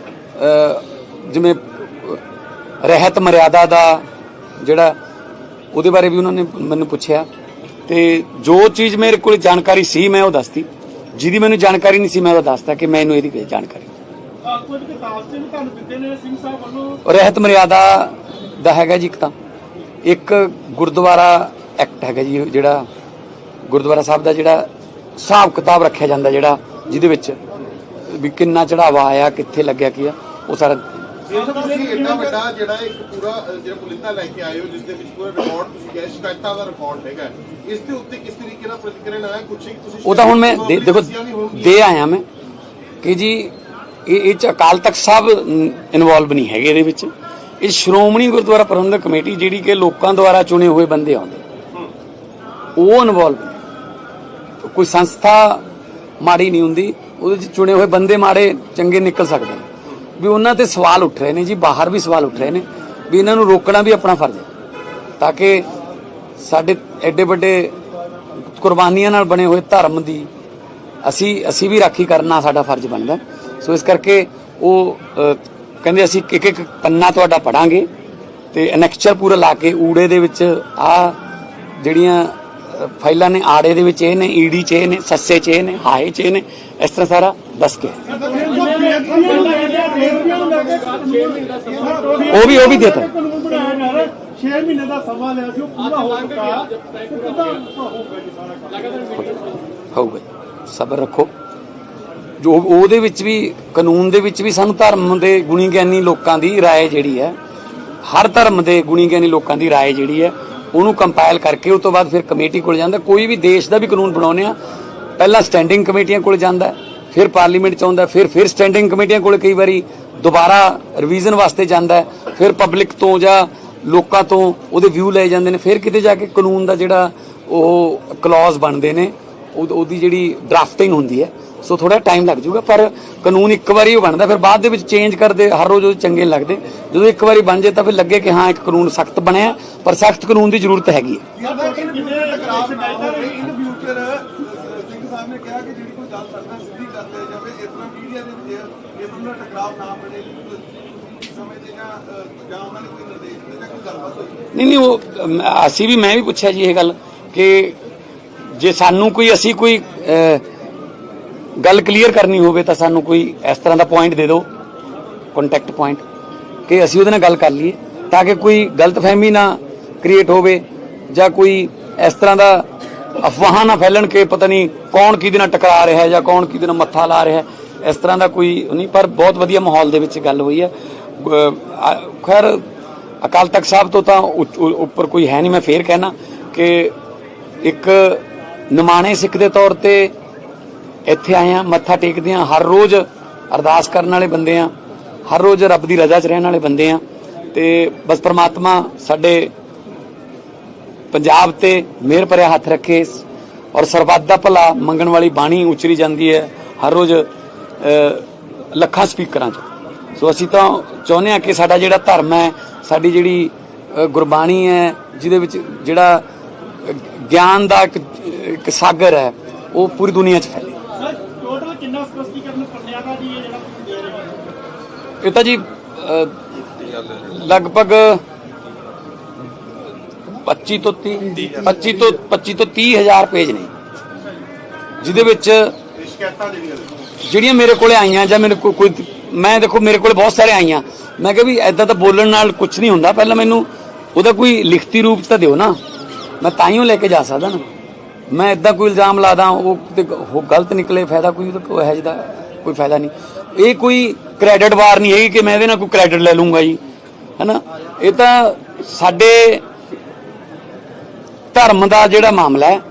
ਜਿਵੇਂ ਰਹਿਤ ਮਰਿਆਦਾ ਦਾ ਜਿਹੜਾ ਉਹਦੇ ਬਾਰੇ ਵੀ ਉਹਨਾਂ ਨੇ ਮੈਨੂੰ ਪੁੱਛਿਆ। ਤੇ ਜੋ ਚੀਜ਼ ਮੇਰੇ ਕੋਲ ਜਾਣਕਾਰੀ ਸੀ ਮੈਂ ਉਹ ਦੱਸਤੀ। ਜਿਹਦੀ ਮੈਨੂੰ ਜਾਣਕਾਰੀ ਨਹੀਂ ਸੀ ਮੈਂ ਉਹ ਦੱਸਤਾ ਕਿ ਮੈਨੂੰ ਇਹਦੀ ਕੋਈ ਜਾਣਕਾਰੀ ਨਹੀਂ। ਕੁਝ ਕਿਤਾਬ ਚ ਵੀ ਤੁਹਾਨੂੰ ਦਿੱਤੇ ਨੇ ਸਿੰਘ ਸਾਹਿਬ ਵੱਲੋਂ। ਰਹਿਤ ਮਰਿਆਦਾ ਦਾ ਹੈਗਾ ਜੀ ਇੱਕ ਤਾਂ। ਇੱਕ ਗੁਰਦੁਆਰਾ ਐਕਟ ਹੈਗਾ ਜੀ ਜਿਹੜਾ ਗੁਰਦੁਆਰਾ ਸਾਹਿਬ ਦਾ ਜਿਹੜਾ ਹਿਸਾਬ ਕਿਤਾਬ ਰੱਖਿਆ ਜਾਂਦਾ ਜਿਹੜਾ ਜਿਹਦੇ ਵਿੱਚ ਵੀ ਕਿੰਨਾ ਚੜਾਵਾ ਆਇਆ ਕਿੱਥੇ ਲੱਗਿਆ ਕੀ ਆ। ਉਹ ਸਾਰਾ ਤੁਸੀਂ ਇੰਨਾ ਵੱਡਾ ਜਿਹੜਾ ਇੱਕ ਪੂਰਾ ਜਿਹੜਾ ਪੁਲਿੰਦਾ ਲੈ ਕੇ ਆਏ ਹੋ ਜਿਸ ਦੇ ਵਿੱਚ ਪੂਰਾ ਰਿਕਾਰਡ ਤੁਸੀਂ ਕਿਹਾ ਸ਼ਿਕਾਇਤਾਂ ਦਾ ਰਿਕਾਰਡ ਹੈਗਾ। ਇਸ ਦੇ ਉੱਤੇ ਕਿਸ ਤਰੀਕੇ ਨਾਲ ਪ੍ਰਤੀਕਿਰਿਆ ਨਾ ਹੈ ਕੁਝ ਤੁਸੀਂ ਉਹ ਤਾਂ ਹੁਣ ਮੈਂ ਦੇਖੋ। ਦੇ ਆਇਆ ਮੈਂ ਕਿ ਜੀ ਇਹ ਇਹ ਚ ਅਕਾਲ ਤਖਤ ਸਾਹਿਬ ਇਨਵੋਲਵ ਨਹੀਂ ਹੈਗੇ ਇਹਦੇ ਵਿੱਚ। ਇਹ ਸ਼੍ਰੋਮਣੀ ਗੁਰਦੁਆਰਾ ਪ੍ਰਬੰਧਕ ਕਮੇਟੀ ਜਿਹੜੀ ਕਿ ਲੋਕਾਂ ਦੁਆਰਾ ਚੁਣੇ ਹੋਏ ਬੰਦੇ ਆਉਂਦੇ। ਉਹ ਇਨਵੋਲਵ ਕੋਈ ਸੰਸਥਾ ਮਾੜੀ ਨਹੀਂ ਹੁੰਦੀ ਉਹਦੇ ਚ ਚੁਣੇ ਹੋਏ ਬੰਦੇ ਮਾੜੇ ਚੰਗੇ ਨਿਕਲ ਸਕਦੇ ਵੀ ਉਹਨਾਂ ਤੇ ਸਵਾਲ ਉੱਠ ਰਹੇ ਨੇ ਜੀ, ਬਾਹਰ ਵੀ ਸਵਾਲ ਉੱਠ ਰਹੇ ਨੇ ਵੀ ਇਹਨਾਂ ਨੂੰ ਰੋਕਣਾ ਵੀ ਆਪਣਾ ਫਰਜ਼ ਹੈ ਤਾਂ ਕਿ ਸਾਡੇ ਐਡੇ ਵੱਡੇ ਕੁਰਬਾਨੀਆਂ ਨਾਲ ਬਣੇ ਹੋਏ ਧਰਮ ਦੀ ਅਸੀਂ ਅਸੀਂ ਵੀ ਰਾਖੀ ਕਰਨਾ ਸਾਡਾ ਫਰਜ਼ ਬਣਦਾ। ਸੋ ਇਸ ਕਰਕੇ ਉਹ ਕਹਿੰਦੇ ਅਸੀਂ ਇੱਕ ਇੱਕ ਪੰਨਾ ਤੁਹਾਡਾ ਪੜਾਂਗੇ ਤੇ ਅਨੈਕਚਰ ਪੂਰਾ ਲਾ ਕੇ ਊੜੇ ਦੇ ਵਿੱਚ ਆ ਜਿਹੜੀਆਂ ਫਾਈਲਾਂ ਨੇ, ਆੜੇ ਦੇ ਵਿੱਚ ਇਹ ਨੇ ਈਡੀ ਚ ਇਹ ਨੇ, ਸੱਸੇ ਚ ਇਹ ਨੇ, ਹਾਏ ਚ ਇਹ ਨੇ, ਇਸ ਤਰ੍ਹਾਂ ਸਾਰਾ ਦੱਸ ਕੇ ਉਹ ਵੀ ਉਹ ਵੀ ਦੇਤਾ ਕਾਨੂੰਨ ਬਣਾਇਆ ਜਾ ਰਿਹਾ 6 ਮਹੀਨੇ ਦਾ ਸਮਾਂ ਲਿਆ ਸੀ ਉਹ ਪੂਰਾ ਹੋ ਚੁੱਕਾ ਤੇ ਕਿੱਦਾਂ ਹੋਊਗਾ ਜੀ ਸਾਰਾ ਕੰਮ ਹੋਊਗਾ ਜੀ। ਸਬਰ ਰੱਖੋ ਜੋ ਉਹਦੇ ਵਿੱਚ ਵੀ ਕਾਨੂੰਨ ਦੇ ਵਿੱਚ ਵੀ ਸਾਨੂੰ ਧਰਮ ਦੇ ਗੁਣੀ ਗਿਆਨੀ ਲੋਕਾਂ ਦੀ رائے ਜਿਹੜੀ ਹੈ ਹਰ ਧਰਮ ਦੇ ਗੁਣੀ ਗਿਆਨੀ ਲੋਕਾਂ ਦੀ رائے ਜਿਹੜੀ ਹੈ ਉਹਨੂੰ ਕੰਪਾਈਲ ਕਰਕੇ ਉਸ ਤੋਂ ਬਾਅਦ ਫਿਰ ਕਮੇਟੀ ਕੋਲ ਜਾਂਦਾ ਕੋਈ ਵੀ ਦੇਸ਼ ਦਾ ਵੀ ਕਾਨੂੰਨ ਬਣਾਉਂਦੇ ਆ ਪਹਿਲਾਂ ਸਟੈਂਡਿੰਗ ਕਮੇਟੀਆਂ ਕੋਲ ਜਾਂਦਾ ਹੈ, ਫਿਰ ਪਾਰਲੀਮੈਂਟ ਚ ਆਉਂਦਾ, ਫਿਰ ਫਿਰ ਸਟੈਂਡਿੰਗ ਕਮੇਟੀਆਂ ਕੋਲ ਕਈ ਵਾਰੀ ਦੁਬਾਰਾ ਰਿਵੀਜ਼ਨ ਵਾਸਤੇ ਜਾਂਦਾ ਫਿਰ ਪਬਲਿਕ ਤੋਂ ਜਾਂ ਲੋਕਾਂ ਤੋਂ ਉਹਦੇ ਵਿਊ ਲਏ ਜਾਂਦੇ ਨੇ, ਫਿਰ ਕਿਤੇ ਜਾ ਕੇ ਕਾਨੂੰਨ ਦਾ ਜਿਹੜਾ ਉਹ ਕਲੌਜ਼ ਬਣਦੇ ਨੇ, ਉਹ- ਉਹਦੀ ਜਿਹੜੀ ਡਰਾਫਟਿੰਗ ਹੁੰਦੀ ਹੈ, ਸੋ ਥੋੜਾ ਟਾਈਮ ਲੱਗ ਜਾਊਗਾ, ਪਰ ਕਾਨੂੰਨ ਇੱਕ ਵਾਰੀ ਉਹ ਬਣਦਾ, ਫਿਰ ਬਾਅਦ ਦੇ ਵਿੱਚ ਚੇਂਜ ਕਰਦੇ, ਹਰ ਰੋਜ਼ ਉਹ ਚੰਗੇ ਲੱਗਦੇ, ਜਦੋਂ ਇੱਕ ਵਾਰੀ ਬਣ ਜੇ ਤਾਂ ਫਿਰ ਲੱਗੇ ਕਿ ਹਾਂ, ਇੱਕ ਕਾਨੂੰਨ ਸਖਤ ਬਣਿਆ, ਪਰ ਸਖਤ ਕਾਨੂੰਨ ਦੀ ਜ਼ਰੂਰਤ ਹੈਗੀ ਹੈ ਇਨ ਫਿਊਚਰ ਸਿੰਘ ਸਾਹਿਬ ਨੇ ਕਿਹਾ ਕਿ ਜਿਹੜੀ ਕੋਈ ਗੱਲ ਕਰਦਾ ਸਿੱਧੀ ਕਰ ਲਿਆ ਜਾਵੇ ਇਸ ਤਰ੍ਹਾਂ ਮੀਡੀਆ ਦੇ ਵਿੱਚ ਇਸ ਤਰ੍ਹਾਂ ਦਾ ਟਕਰਾਅ ਨਾ ਬਣੇ ਸਮੇਂ ਦੇ ਜਾਂ ਅਹ, ਜਾਂ ਉਹਨਾਂ ਨੇ ਕੋਈ ਨਿਰਦੇਸ਼ ਦਿੱਤੇ ਜਾਂ ਕੋਈ ਗੱਲਬਾਤ ਹੋਈ ਨਹੀਂ ਨਹੀਂ, ਉਹ ਅਸੀਂ ਵੀ, ਮੈਂ ਵੀ ਪੁੱਛਿਆ ਜੀ ਇਹ ਗੱਲ ਕਿ ਜੇ ਸਾਨੂੰ ਕੋਈ, ਅਸੀਂ ਕੋਈ ਗੱਲ ਕਲੀਅਰ ਕਰਨੀ ਹੋਵੇ ਤਾਂ ਸਾਨੂੰ ਕੋਈ ਇਸ ਤਰ੍ਹਾਂ ਦਾ ਪੁਆਇੰਟ ਦੇ ਦਿਓ ਕੰਟੈਕਟ ਪੁਆਇੰਟ ਕਿ ਅਸੀਂ ਉਹਦੇ ਨਾਲ ਗੱਲ ਕਰ ਲਈਏ ਤਾਂ ਕਿ ਕੋਈ ਗਲਤਫਹਿਮੀ ਨਾ ਕ੍ਰੀਏਟ ਹੋਵੇ ਜਾਂ ਕੋਈ ਇਸ ਤਰ੍ਹਾਂ ਦਾ ਅਫਵਾਹਾਂ ਨਾ ਫੈਲਣ ਕਿ ਪਤਾ ਨਹੀਂ ਕੌਣ ਕਿਹਦੇ ਨਾਲ ਟਕਰਾ ਰਿਹਾ ਹੈ ਜਾਂ ਕੌਣ ਕਿਹਦੇ ਨਾਲ ਮੱਥਾ ਲਾ ਰਿਹਾ ਹੈ ਇਸ ਤਰ੍ਹਾਂ ਦਾ ਕੋਈ ਨਹੀਂ, ਪਰ ਬਹੁਤ ਵਧੀਆ ਮਾਹੌਲ ਦੇ ਵਿੱਚ ਗੱਲ ਹੋਈ ਹੈ। ਖੈਰ, ਅਕਾਲ ਤਖਤ ਸਾਹਿਬ ਤੋਂ ਤਾਂ ਉੱਪਰ ਕੋਈ ਹੈ ਨਹੀਂ, ਮੈਂ ਫੇਰ ਕਹਿਣਾ ਕਿ ਇੱਕ ਨਿਮਾਣੇ ਸਿੱਖ ਦੇ ਤੌਰ ਤੇ ਇੱਥੇ ਆਏ ਆ ਮੱਥਾ ਟੇਕਦੇ ਆ ਹਰ ਰੋਜ਼ ਅਰਦਾਸ ਕਰਨ ਵਾਲੇ ਬੰਦੇ ਆ ਹਰ ਰੋਜ਼ ਰੱਬ ਦੀ ਰਜ਼ਾ 'ਚ ਰਹਿਣ ਵਾਲੇ ਬੰਦੇ ਆ ਤੇ ਬਸ ਪ੍ਰਮਾਤਮਾ ਸਾਡੇ ਪੰਜਾਬ ਤੇ ਮਿਹਰ ਭਰਿਆ ਹੱਥ ਰੱਖੇ ਔਰ ਸਰਬੱਤ ਦਾ ਭਲਾ ਮੰਗਣ ਵਾਲੀ ਬਾਣੀ ਉਚਰੀ ਜਾਂਦੀ ਹੈ, ਹਰ ਰੋਜ਼ ਲੱਖਾਂ ਸਪੀਕਰਾਂ 'ਚ। ਸੋ ਅਸੀਂ ਤਾਂ ਚਾਹੁੰਦੇ ਆ ਕਿ ਸਾਡਾ ਜਿਹੜਾ ਧਰਮ ਹੈ ਸਾਡੀ ਜਿਹੜੀ ਗੁਰਬਾਣੀ ਹੈ ਜਿਹਦੇ ਵਿੱਚ ਜਿਹੜਾ ਗਿਆਨ ਦਾ ਇੱਕ ਇੱਕ ਸਾਗਰ ਹੈ ਉਹ ਪੂਰੀ ਦੁਨੀਆ 'ਚ ਫੈਲੇ। ਸਰ ਟੋਟਲ ਕਿੰਨਾ ਸਪਸ਼ਟੀਕਰਨ ਪੰਨਿਆਂ ਦਾ ਜੀ ਇਹ ਜਿਹੜਾ ਤੁਸੀਂ ਦੇ ਰਹੇ ਹੋ? ਇਹ ਤਾਂ ਜੀ ਅਹ, ਲਗਭਗ 25 ਤੋਂ 30 25 ਤੋਂ 25 ਤੋਂ 30 ਹਜ਼ਾਰ ਪੇਜ ਨੇ। ਜਿਹਦੇ ਵਿੱਚ ਸ਼ਿਕਾਇਤਾਂ ਜਿਹੜੀਆਂ ਮੇਰੇ ਕੋਲੇ ਆਈਆਂ ਜਾਂ ਕੋਲ ਕੋਈ ਮੈਂ ਦੇਖੋ, ਮੇਰੇ ਕੋਲ ਬਹੁਤ ਸਾਰੇ ਆਈਆਂ। ਮੈਂ ਕਿਹਾ ਵੀ ਐਦਾਂ ਤਾਂ ਬੋਲਣ ਨਾਲ ਕੁਝ ਨਹੀਂ ਹੁੰਦਾ। ਪਹਿਲਾਂ ਮੈਨੂੰ ਉਹਦਾ ਕੋਈ ਲਿਖਤੀ ਰੂਪ ਤਾਂ ਦਿਓ ਨਾ। ਮੈਂ ਤਾਂ ਹੀ ਉਹ ਲੈ ਕੇ ਜਾ ਸਕਦਾ ਨਾ। ਮੈਂ ਐਦਾਂ ਕੋਈ ਇਲਜ਼ਾਮ ਲਾਦਾ ਉਹ ਤੇ ਉਹ ਗਲਤ ਨਿਕਲੇ, ਫਾਇਦਾ ਕੋਈ ਉਹਦਾ ਕੋਈ ਹੈ ਜਿਹਦਾ ਕੋਈ ਫਾਇਦਾ ਨਹੀਂ। ਇਹ ਕੋਈ ਕ੍ਰੈਡਿਟ ਵਾਰ ਨਹੀਂ ਹੈਗੀ ਕਿ ਮੈਂ ਇਹਦੇ ਨਾਲ ਕੋਈ ਕ੍ਰੈਡਿਟ ਲੈ ਲੂੰਗਾ ਜੀ। ਹੈਨਾ? ਇਹ ਤਾਂ ਸਾਡੇ ਧਰਮ ਦਾ ਜਿਹੜਾ ਮਾਮਲਾ ਹੈ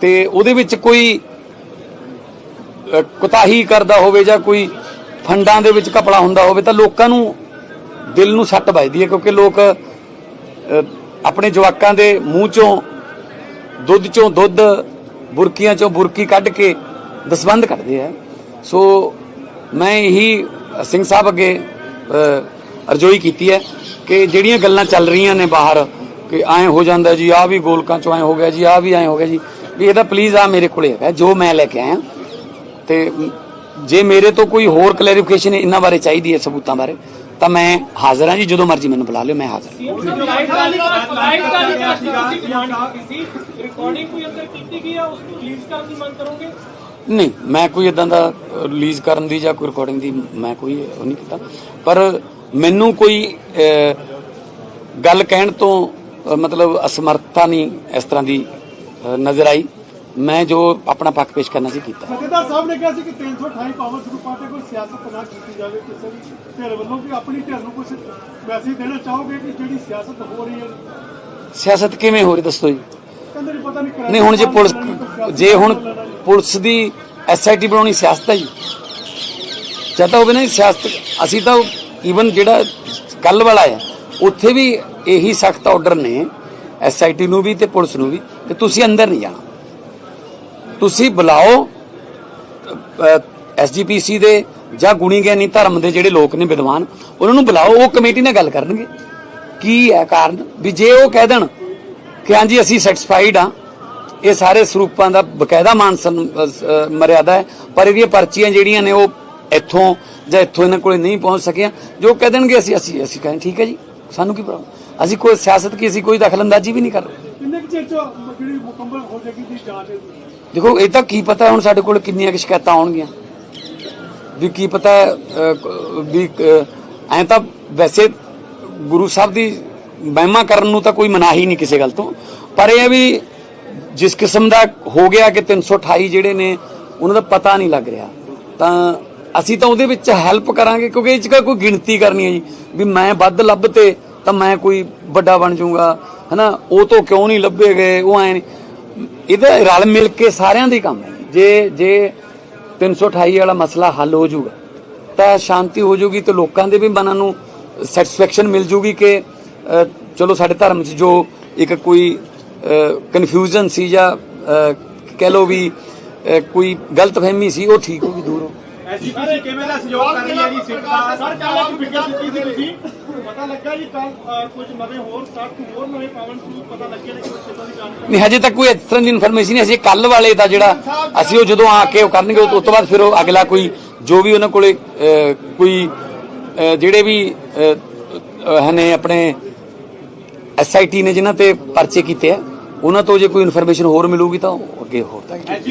ਤੇ ਉਹਦੇ ਵਿੱਚ ਕੋਈ ਕੁਤਾਹੀ ਕਰਦਾ ਹੋਵੇ ਜਾਂ ਕੋਈ ਫੰਡਾਂ ਦੇ ਵਿੱਚ ਕਪੜਾ ਹੁੰਦਾ ਹੋਵੇ ਤਾਂ ਲੋਕਾਂ ਨੂੰ ਦਿਲ ਨੂੰ ਸੱਟ ਵੱਜਦੀ ਹੈ ਕਿਉਂਕਿ ਲੋਕ ਆਪਣੇ ਜਵਾਕਾਂ ਦੇ ਮੂੰਹ ਚੋਂ ਦੁੱਧ ਚੋਂ ਦੁੱਧ ਬੁਰਕੀਆਂ ਚੋਂ ਬੁਰਕੀ ਕੱਢ ਕੇ ਦਸਵੰਦ ਕੱਢਦੇ ਆ। ਸੋ ਮੈਂ ਇਹੀ ਸਿੰਘ ਸਾਹਿਬ ਅੱਗੇ ਅਹ, ਅਰਜ਼ੋਈ ਕੀਤੀ ਹੈ ਕਿ ਜਿਹੜੀਆਂ ਗੱਲਾਂ ਚੱਲ ਰਹੀਆਂ ਨੇ ਬਾਹਰ ਕਿ ਐਂ ਹੋ ਜਾਂਦਾ ਜੀ ਆ ਵੀ ਗੋਲਕਾਂ ਚੋਂ ਐਂ ਹੋ ਗਿਆ ਜੀ ਆ ਵੀ ਐਂ ਹੋ ਗਿਆ ਜੀ ਵੀ ਇਹਦਾ ਪਲੀਜ਼ ਆ ਮੇਰੇ ਕੋਲੇ ਹੈਗਾ ਜੋ ਮੈਂ ਲੈ ਕੇ ਆਇਆ। ਤੇ ਜੇ ਮੇਰੇ ਤੋਂ ਕੋਈ ਹੋਰ ਕਲੈਰੀਫਿਕੇਸ਼ਨ ਇਹਨਾਂ ਬਾਰੇ ਚਾਹੀਦੀ ਹੈ ਸਬੂਤਾਂ ਬਾਰੇ ਤਾਂ ਮੈਂ ਹਾਜ਼ਰ ਹਾਂ ਜੀ ਜਦੋਂ ਮਰਜ਼ੀ ਮੈਨੂੰ ਬੁਲਾ ਲਿਓ ਮੈਂ ਹਾਜ਼ਰ ਨਹੀਂ ਮੈਂ ਕੋਈ ਇਦਾਂ ਦਾ ਰਿਲੀਜ਼ ਕਰਨ ਦੀ ਜਾਂ ਕੋਈ ਰਿਕਾਰਡਿੰਗ ਦੀ ਮੈਂ ਕੋਈ ਉਹ ਨਹੀਂ ਕੀਤਾ। ਪਰ ਮੈਨੂੰ ਕੋਈ ਗੱਲ ਕਹਿਣ ਤੋਂ ਮਤਲਬ ਅਸਮਰਥਤਾ ਨਹੀਂ ਇਸ ਤਰ੍ਹਾਂ ਦੀ ਨਜ਼ਰ ਆਈ। ਮੈਂ ਜੋ ਆਪਣਾ ਪੱਖ ਪੇਸ਼ ਕਰਨਾ ਸੀ ਕੀਤਾ। ਸਤਿਕਾਰ ਸਾਹਿਬ ਨੇ ਕਿਹਾ ਸੀ ਕਿ 328 ਪਾਵਰ ਗਰੁੱਪਾਂ ਤੇ ਕੋਈ ਸਿਆਸਤ ਨਾ ਕੀਤੀ ਜਾਵੇ ਕਿਸੇ ਵੀ ਧਿਰ ਵੱਲੋਂ ਕਿ ਆਪਣੀ ਧਿਰ ਨੂੰ ਕੁਝ ਮੈਸੇਜ ਦੇਣਾ ਚਾਹੋਗੇ ਕਿ ਜਿਹੜੀ ਸਿਆਸਤ ਹੋ ਰਹੀ ਹੈ? ਸਿਆਸਤ ਕਿਵੇਂ ਹੋ ਰਹੀ ਦੱਸੋ ਜੀ? ਕਹਿੰਦੇ ਨਹੀਂ ਪਤਾ ਨਹੀਂ ਨਹੀਂ ਹੁਣ ਜੇ ਪੁਲਿਸ ਜੇ ਹੁਣ ਪੁਲਿਸ ਦੀ ਐਸਆਈਟੀ ਬਣਾਉਣੀ ਸਿਆਸਤ ਹੈ ਜੀ। ਚਾਹਤਾ ਹੋਵੇ ਨਾ ਸਿਆਸਤ ਅਸੀਂ ਤਾਂ ਈਵਨ ਜਿਹੜਾ ਕੱਲ ਵਾਲਾ ਹੈ ਉੱਥੇ ਵੀ ਇਹੀ ਸਖਤ ਆਰਡਰ ਨੇ ਐਸਆਈਟੀ ਨੂੰ ਵੀ ਤੇ ਪੁਲਿਸ ਨੂੰ ਵੀ ਕਿ ਤੁਸੀਂ ਅੰਦਰ ਨਹੀਂ ਜਾਣਾ। ਤੁਸੀਂ ਬੁਲਾਓ ਐਸਜੀਪੀਸੀ ਦੇ ਜਾਂ ਗੁਣੀ ਗਿਆਨੀ ਧਰਮ ਦੇ ਜਿਹੜੇ ਲੋਕ ਨੇ ਵਿਦਵਾਨ, ਉਹਨਾਂ ਨੂੰ ਬੁਲਾਓ, ਉਹ ਕਮੇਟੀ ਨਾਲ ਗੱਲ ਕਰਨਗੇ। ਕੀ ਹੈ ਕਾਰਨ? ਵੀ ਜੇ ਉਹ ਕਹਿ ਦੇਣ ਕਿ ਹਾਂਜੀ, ਅਸੀਂ ਸੈਟੀਸਫਾਈਡ ਆ ਇਹ ਸਾਰੇ ਸਰੂਪਾਂ ਦਾ ਬਕਾਇਦਾ ਮਾਨ ਸਨ- ਮਰਿਆਦਾ ਹੈ, ਪਰ ਇਹਦੀਆਂ ਪਰਚੀਆਂ ਜਿਹੜੀਆਂ ਨੇ ਉਹ ਇੱਥੋਂ ਜਾਂ ਇੱਥੋਂ ਇਹਨਾਂ ਕੋਲੇ ਨਹੀਂ ਪਹੁੰਚ ਸਕਿਆ। ਜੋ ਕਹਿ ਦੇਣਗੇ, ਅਸੀਂ ਅਸੀਂ ਅਸੀਂ ਕਹਿੰਦੇ ਠੀਕ ਹੈ ਜੀ, ਸਾਨੂੰ ਕੀ ਪ੍ਰੋਬਲਮ ਅਸੀਂ ਕੋਈ ਸਿਆਸਤ ਕੀ, ਅਸੀਂ ਕੋਈ ਦਖਲਅੰਦਾਜ਼ੀ ਵੀ ਨਹੀਂ ਕਰ ਰਹੇ। ਕਿੰਨੇ ਚਿਰ ਚ ਜਿਹੜੀ ਮੁਕੰਮਲ ਹੋ ਜਾਏਗੀ ਦੀ ਜਾਂਚ ਦੇਖੋ, ਇਹ ਤਾਂ ਕੀ ਪਤਾ ਹੁਣ ਸਾਡੇ ਕੋਲ ਕਿੰਨੀਆਂ ਕੁ ਸ਼ਿਕਾਇਤਾਂ ਆਉਣਗੀਆਂ। ਵੀ ਕੀ ਪਤਾ ਵੀ ਐਂ ਤਾਂ ਵੈਸੇ ਗੁਰੂ ਸਾਹਿਬ ਦੀ ਮਹਿਮਾ ਕਰਨ ਨੂੰ ਤਾਂ ਕੋਈ ਮਨਾਹੀ ਨਹੀਂ ਕਿਸੇ ਗੱਲ ਤੋਂ। ਪਰ ਇਹ ਵੀ ਜਿਸ ਕਿਸਮ ਦਾ ਹੋ ਗਿਆ ਕਿ 328 ਜਿਹੜੇ ਨੇ, ਉਹਨਾਂ ਦਾ ਪਤਾ ਨਹੀਂ ਲੱਗ ਰਿਹਾ। ਤਾਂ ਅਸੀਂ ਤਾਂ ਉਹਦੇ ਵਿੱਚ ਹੈਲਪ ਕਰਾਂਗੇ, ਕਿਉਂਕਿ ਇਹ ਚ ਕੋਈ ਗਿਣਤੀ ਕਰਨੀ ਹੈ ਜੀ। ਵੀ ਮੈਂ ਵੱਧ ਲੱਭ ਤੇ ਤਾਂ ਮੈਂ ਕੋਈ ਵੱਡਾ ਬਣ ਜਾਊਂਗਾ। ਹਨਾ, ਉਹ ਤੋਂ ਕਿਉਂ ਨਹੀਂ ਲੱਭੇ ਗਏ, ਉਹ ਐ ਨਹੀਂ। ਇਹਦਾ ਰਲ ਮਿਲ ਕੇ ਸਾਰਿਆਂ ਦਾ ਹੀ ਕੰਮ ਹੈ। ਜੇ ਜੇ 328 ਵਾਲਾ ਮਸਲਾ ਹੱਲ ਹੋ ਜਾਊਗਾ ਤਾਂ ਸ਼ਾਂਤੀ ਹੋ ਜਾਊਗੀ ਤੇ ਲੋਕਾਂ ਦੇ ਵੀ ਮਨਾਂ ਨੂੰ ਸੈਟੀਸਫੈਕਸ਼ਨ ਮਿਲ ਜਾਊਗੀ ਕਿ ਚਲੋ ਸਾਡੇ ਧਰਮ 'ਚ ਜੋ ਇੱਕ ਕੋਈ ਕਨਫਿਊਜ਼ਨ ਸੀ ਜਾਂ ਕਹਿ ਲਓ ਵੀ ਕੋਈ ਗਲਤਫਹਿਮੀ ਸੀ ਉਹ ਠੀਕ ਹੋ ਗਈ ਦੂਰ ਹੋ ਐਸਜੀਪੀਸੀ ਕਿਵੇਂ ਦਾ ਸਹਿਯੋਗ ਕਰ ਰਹੀ ਹੈ ਜੀ ਸਿੱਖ ਸਰ ਕੱਲ ਇੱਕ ਫਿਗਰ ਦਿੱਤੀ ਸੀ ਤੁਸੀਂ। ਪਤਾ ਲੱਗਾ ਜੀ ਕੱਲ ਕੁਝ ਨਵੇਂ ਹੋਰ 60 ਹੋਰ ਨਵੇਂ ਪਾਵਨ ਸਰੂਪ ਪਤਾ ਲੱਗੇ ਨੇ ਕਿ ਛੇਤਾਂ ਦੀ ਜਾਣਕਾਰੀ ਨਹੀਂ ਹਜੇ ਤੱਕ ਕੋਈ ਇਸ ਤਰ੍ਹਾਂ ਦੀ ਇਨਫੋਰਮੇਸ਼ਨ ਨਹੀਂ ਅਸੀਂ ਕੱਲ ਵਾਲੇ ਦਾ ਜਿਹੜਾ ਅਸੀਂ ਉਹ ਜਦੋਂ ਆ ਕੇ ਉਹ ਕਰਨਗੇ ਉਹ ਤੋਂ ਬਾਅਦ ਫਿਰ ਉਹ ਅਗਲਾ ਕੋਈ ਜੋ ਵੀ ਉਹਨਾਂ ਕੋਲੇ ਕੋਈ ਜਿਹੜੇ ਵੀ ਅਹ, ਅਹ, ਨੇ ਆਪਣੇ ਐਸਆਈਟੀ ਨੇ ਜਿਨ੍ਹਾਂ ਤੇ ਪਰਚੇ ਕੀਤੇ ਆ ਉਹਨਾਂ ਤੋਂ ਜੇ ਕੋਈ ਇਨਫੋਰਮੇਸ਼ਨ ਹੋਰ ਮਿਲੂਗੀ ਤਾਂ ਅੱਗੇ ਹੋਰ